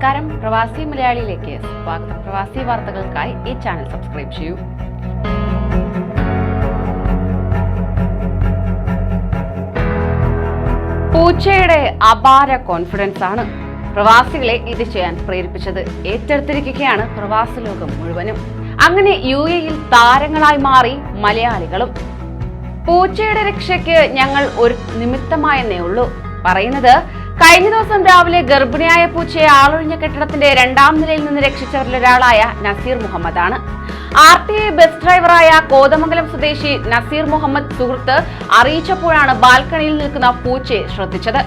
നമസ്കാരം. പ്രവാസി മലയാളിയിലേക്ക് സ്വാഗതം. പ്രവാസി വാർത്തകൾക്കായി ഈ ചാനൽ സബ്സ്ക്രൈബ് ചെയ്യൂ. പൂച്ചയുടെ അപാര കോൺഫിഡൻസ് ആണ് പ്രവാസികളെ ഇത് ചെയ്യാൻ പ്രേരിപ്പിച്ചത്. ഏറ്റെടുത്തിരിക്കുകയാണ് പ്രവാസ ലോകം മുഴുവനും. അങ്ങനെ യു എയിൽ താരങ്ങളായി മാറി മലയാളികളും. പൂച്ചയുടെ രക്ഷയ്ക്ക് ഞങ്ങൾ ഒരു നിമിത്തമായെന്നേ ഉള്ളൂ. പറയുന്നത് കഴിഞ്ഞ ദിവസം രാവിലെ ഗർഭിണിയായ പൂച്ചയെ ആളൊഴിഞ്ഞ കെട്ടിടത്തിന്റെ രണ്ടാം നിലയിൽ നിന്ന് രക്ഷിച്ചവരിലൊരാളായ നസീർ മുഹമ്മദ് ആണ് ആർ ടി ഐ ബസ് ഡ്രൈവറായ കോതമംഗലം സ്വദേശി നസീർ മുഹമ്മദ് സുഹൃത്ത് അറിയിച്ചപ്പോഴാണ് ബാൽക്കണിയിൽ നിൽക്കുന്ന പൂച്ചയെ ശ്രദ്ധിച്ചത്.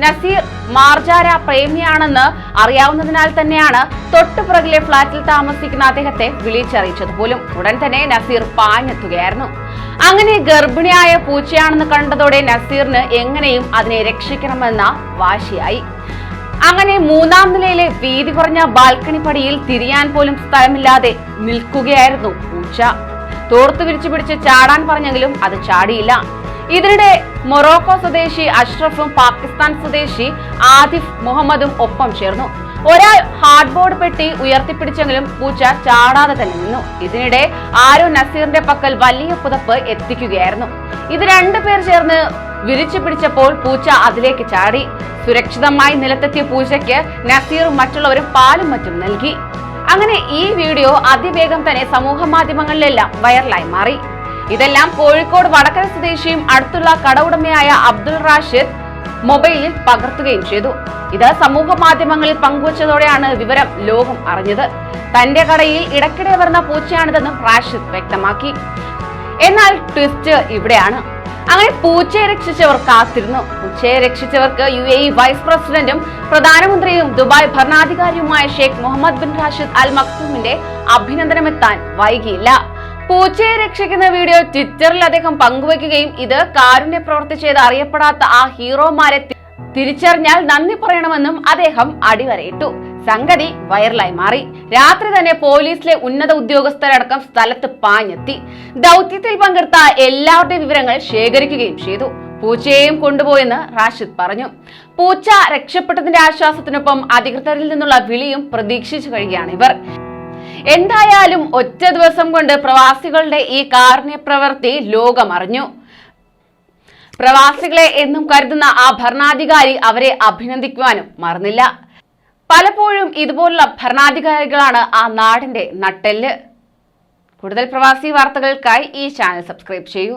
നസീർ മാർജാര പ്രേമിയാണെന്ന് അറിയാവുന്നതിനാൽ തന്നെയാണ് തൊട്ടുപുറകിലെ ഫ്ളാറ്റിൽ താമസിക്കുന്ന അദ്ദേഹത്തെ വിളിച്ചറിയിച്ചത്. പോലും ഉടൻ തന്നെ നസീർ പാഞ്ഞെത്തുകയായിരുന്നു. അങ്ങനെ ഗർഭിണിയായ പൂച്ചയാണെന്ന് കണ്ടതോടെ നസീറിന് എങ്ങനെയും അതിനെ രക്ഷിക്കണമെന്ന വാശിയായി. അങ്ങനെ മൂന്നാം നിലയിലെ വീതി കുറഞ്ഞ ബാൽക്കണി പടിയിൽ തിരിയാൻ പോലും സ്ഥലമില്ലാതെ നിൽക്കുകയായിരുന്നു പൂച്ച. തോർത്തു വിരിച്ചു പിടിച്ച് ചാടാൻ പറഞ്ഞെങ്കിലും അത് ചാടിയില്ല. ഇതിനിടെ മൊറോക്കോ സ്വദേശി അഷ്റഫും പാകിസ്ഥാൻ സ്വദേശി ആദിഫ് മുഹമ്മദും ഒപ്പം ചേർന്നു. ഒരാൾ ഹാർഡ് ബോർഡ് പെട്ടി ഉയർത്തിപ്പിടിച്ചെങ്കിലും പൂച്ച ചാടാതെ തന്നെ നിന്നു. ഇതിനിടെ ആരോ നസീറിന്റെ പക്കൽ വലിയ പുതപ്പ് എത്തിക്കുകയായിരുന്നു. ഇത് രണ്ടുപേർ ചേർന്ന് വിരിച്ചു പിടിച്ചപ്പോൾ പൂച്ച അതിലേക്ക് ചാടി. സുരക്ഷിതമായി നിലത്തെത്തിയ പൂച്ചയ്ക്ക് നസീറും മറ്റുള്ളവരും പാലും മറ്റും നൽകി. അങ്ങനെ ഈ വീഡിയോ അതിവേഗം തന്നെ സമൂഹ മാധ്യമങ്ങളിലെല്ലാം വൈറലായി മാറി. ഇതെല്ലാം കോഴിക്കോട് വടക്കര സ്വദേശിയും അടുത്തുള്ള കടവുടമയായ അബ്ദുൾ റാഷിദ് മൊബൈലിൽ പകർത്തുകയും ചെയ്തു. ഇത് സമൂഹ മാധ്യമങ്ങളിൽ പങ്കുവച്ചതോടെയാണ് വിവരം ലോകം അറിഞ്ഞത്. തന്റെ കടയിൽ ഇടയ്ക്കിടെ വരുന്ന പൂച്ചയാണിതെന്നും റാഷിദ് വ്യക്തമാക്കി. എന്നാൽ ട്വിസ്റ്റ് ഇവിടെയാണ്. അങ്ങനെ പൂച്ചയെ രക്ഷിച്ചവർ കാത്തിരുന്നു. പൂച്ചയെ രക്ഷിച്ചവർക്ക് യു എ ഇ വൈസ് പ്രസിഡന്റും പ്രധാനമന്ത്രിയും Dubai ഭരണാധികാരിയുമായ Sheikh Mohammed bin Rashid Al മക്സൂമിന്റെ അഭിനന്ദനമെത്താൻ വൈകിയില്ല. പൂച്ചയെ രക്ഷിക്കുന്ന വീഡിയോ ട്വിറ്ററിൽ അദ്ദേഹം പങ്കുവയ്ക്കുകയും ഇത് കാരുണ്യ പ്രവർത്തി ചെയ്ത് അറിയപ്പെടാത്ത ആ ഹീറോമാരെ തിരിച്ചറിഞ്ഞാൽ നന്ദി പറയണമെന്നും അദ്ദേഹം അടിവരയിട്ടു. സംഗതി വൈറലായി മാറി. രാത്രി തന്നെ പോലീസിലെ ഉന്നത ഉദ്യോഗസ്ഥരടക്കം സ്ഥലത്ത് പാഞ്ഞെത്തി. ദൗത്യത്തിൽ പങ്കെടുത്ത എല്ലാവരുടെയും വിവരങ്ങൾ ശേഖരിക്കുകയും ചെയ്തു. പൂച്ചയെയും കൊണ്ടുപോയെന്ന് റാഷിദ് പറഞ്ഞു. പൂച്ച രക്ഷപ്പെട്ടതിന്റെ ആശ്വാസത്തിനൊപ്പം അധികൃതരിൽ നിന്നുള്ള വിളിയും പ്രതീക്ഷിച്ചു കഴിയുകയാണ് ഇവർ. എന്തായാലും ഒറ്റ ദിവസം കൊണ്ട് പ്രവാസികളുടെ ഈ കാരുണ്യ പ്രവൃത്തി ലോകമറിഞ്ഞു. പ്രവാസികളെ എന്നും കരുതുന്ന ആ ഭരണാധികാരി അവരെ അഭിനന്ദിക്കുവാനും മറന്നില്ല. പലപ്പോഴും ഇതുപോലുള്ള ഭരണാധികാരികളാണ് ആ നാടിന്റെ നട്ടെല്ല്. കൂടുതൽ പ്രവാസി വാർത്തകൾക്കായി ഈ ചാനൽ സബ്സ്ക്രൈബ് ചെയ്യൂ.